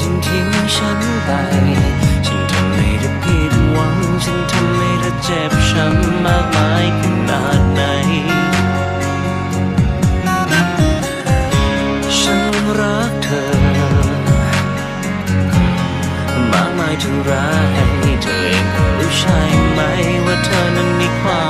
จึงทิ้งฉันไป ฉันทำให้เธอผิดหวัง ฉันทำให้เธอเจ็บช้ำมากมายขนาดไหน ฉันรักเธอ มากมายเท่าไรเธอเองรู้ใช่ไหมว่าเธอนั้นมีความ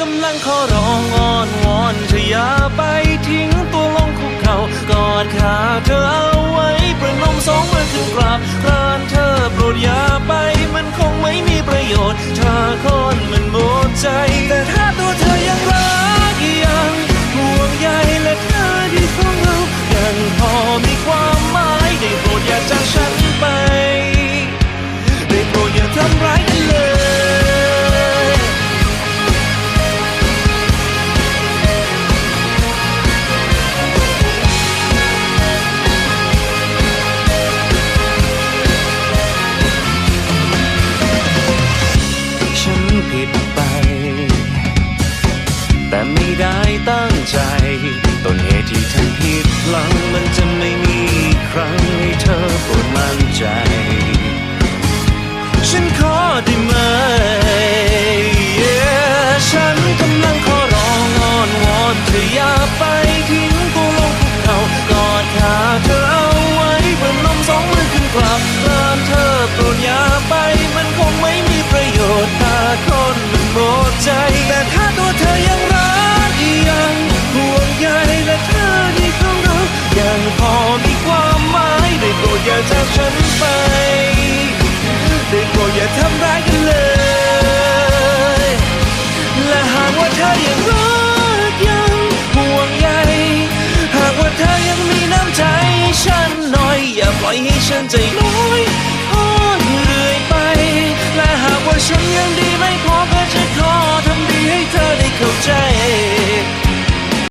กำลังขอร้องอ้อนวอนเธออย่าไปทิ้งตัวลงคุกเข่ากอดขาเธอเอาไว้ประนมสองมือขึ้นกราบกรานเธอโปรดอย่าไปมันคงไม่มีประโยชน์เธอคนมันหมดใจ แต่ถ้าตัวเธอยังรักยังห่วงใยและเธอที่ของเรายังพอมีความหมายได้โปรดอย่าจากฉัน แต่ไม่ได้ตั้งใจ อย่าทำร้ายกันเลย และหากว่าเธอยังรักยังห่วงใยหากว่าเธอยังมีน้ำใจฉันหน่อย อย่าปล่อยให้ฉันใจน้อย